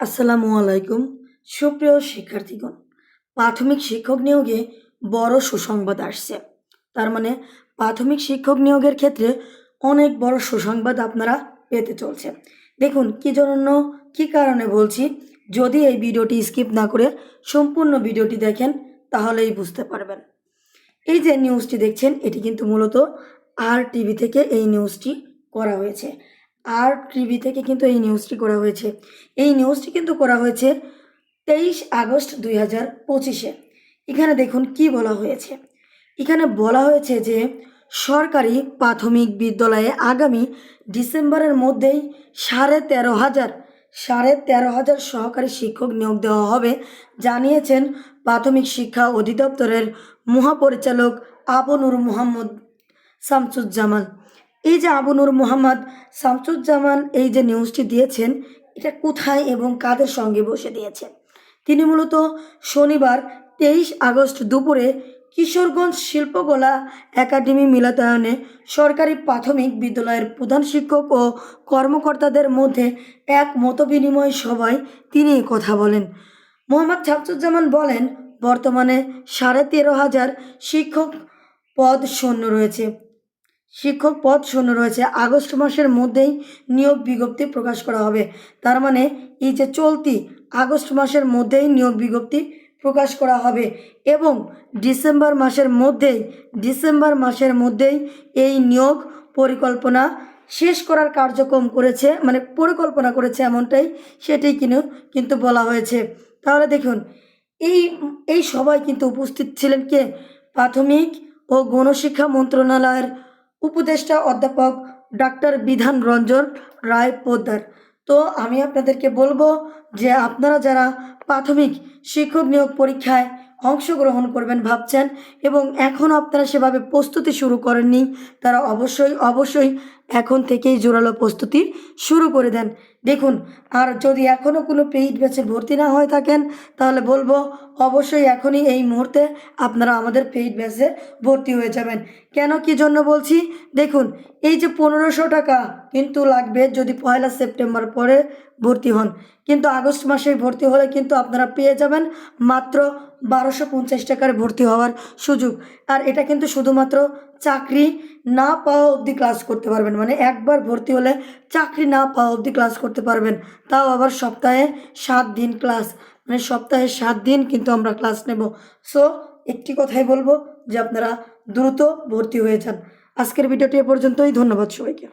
আসসালামু আলাইকুম, সুপ্রিয় শিক্ষার্থীগণ। প্রাথমিক শিক্ষক নিয়োগে বড় সুসংবাদ আসছে। তার মানে প্রাথমিক শিক্ষক নিয়োগের ক্ষেত্রে অনেক বড় সুসংবাদ আপনারা পেতে চলছে। দেখুন কি জন্য কি কারণে বলছি, যদি এই ভিডিওটি স্কিপ না করে সম্পূর্ণ ভিডিওটি দেখেন, তাহলেই বুঝতে পারবেন। এই যে নিউজটি দেখছেন, এটি কিন্তু মূলত আর টিভি থেকে এই নিউজটি করা হয়েছে। আর টিভি থেকে কিন্তু এই নিউজটি করা হয়েছে। এই নিউজটি কিন্তু করা হয়েছে তেইশ আগস্ট দুই হাজার পঁচিশে। এখানে দেখুন কি বলা হয়েছে। এখানে বলা হয়েছে যে, সরকারি প্রাথমিক বিদ্যালয়ে আগামী ডিসেম্বরের মধ্যেই সাড়ে তেরো হাজার, সাড়ে তেরো হাজার সহকারী শিক্ষক নিয়োগ দেওয়া হবে, জানিয়েছেন প্রাথমিক শিক্ষা অধিদপ্তরের মহাপরিচালক আবনুর মোহাম্মদ শামসুজ্জামান। এই যে আবনুর মোহাম্মদ শামসুজ্জামান এই যে নিউজটি দিয়েছেন, এটা কোথায় এবং কাদের সঙ্গে বসে দিয়েছেন তিনি মূলত শনিবার তেইশ আগস্ট দুপুরে কিশোরগঞ্জ শিল্পকলা একাডেমি মিলনায়তনে সরকারি প্রাথমিক বিদ্যালয়ের প্রধান শিক্ষক ও কর্মকর্তাদের মধ্যে এক মতবিনিময় সভায় তিনি কথা বলেন। মোহাম্মদ শামসুজ্জামান বলেন, বর্তমানে সাড়ে তেরো হাজার শিক্ষক পদ শূন্য রয়েছে। শিক্ষক পদ শূন্য রয়েছে। আগস্ট মাসের মধ্যেই নিয়োগ বিজ্ঞপ্তি প্রকাশ করা হবে। তার মানে এই যে চলতি আগস্ট মাসের মধ্যেই নিয়োগ বিজ্ঞপ্তি প্রকাশ করা হবে এবং ডিসেম্বর মাসের মধ্যেই, ডিসেম্বর মাসের মধ্যেই এই নিয়োগ পরিকল্পনা শেষ করার কার্যক্রম করেছে মানে পরিকল্পনা করেছে এমনটাই সেটি কিন্তু কিন্তু বলা হয়েছে। তাহলে দেখুন, এই এই সবাই কিন্তু উপস্থিত ছিলেন কে? প্রাথমিক ও গণশিক্ষা মন্ত্রণালয়ের উপদেষ্টা অধ্যাপক ডাক্তার বিধান রঞ্জন রায় পোদ্দার। তো আমি আপনাদেরকে বলব যে আপনারা যারা প্রাথমিক শিক্ষক নিয়োগ পরীক্ষায় অংশগ্রহণ করবেন ভাবছেন এবং এখন আপনারা সেভাবে প্রস্তুতি শুরু করেননি, তারা অবশ্যই অবশ্যই এখন থেকেই জোরালো প্রস্তুতি শুরু করে দেন। দেখুন, আর যদি এখনও কোনো পেইড ব্যাচে ভর্তি না হয়ে থাকেন, তাহলে বলব অবশ্যই এখনই এই মুহূর্তে আপনারা আমাদের পেইড ব্যাচে ভর্তি হয়ে যাবেন। কেন কি জন্য বলছি? দেখুন, এই যে পনেরোশো টাকা কিন্তু লাগবে যদি পয়লা সেপ্টেম্বর পরে ভর্তি হন। কিন্তু আগস্ট মাসে ভর্তি হলে কিন্তু আপনারা পেয়ে যাবেন মাত্র বারোশো পঞ্চাশ টাকার ভর্তি হওয়ার সুযোগ। আর এটা কিন্তু শুধুমাত্র চাকরি না পাওয়া অবধি ক্লাস করতে পারবেন। মানে একবার ভর্তি হলে চাকরি না পাওয়া অবধি ক্লাস করতে পারবেন। তাও আবার সপ্তাহে সাত দিন ক্লাস মানে সপ্তাহে সাত দিন কিন্তু আমরা ক্লাস নেব। সো একটি কথাই বলব যে আপনারা দ্রুত ভর্তি হয়ে যান। আজকের ভিডিওটি এ পর্যন্তই। ধন্যবাদ সবাইকে।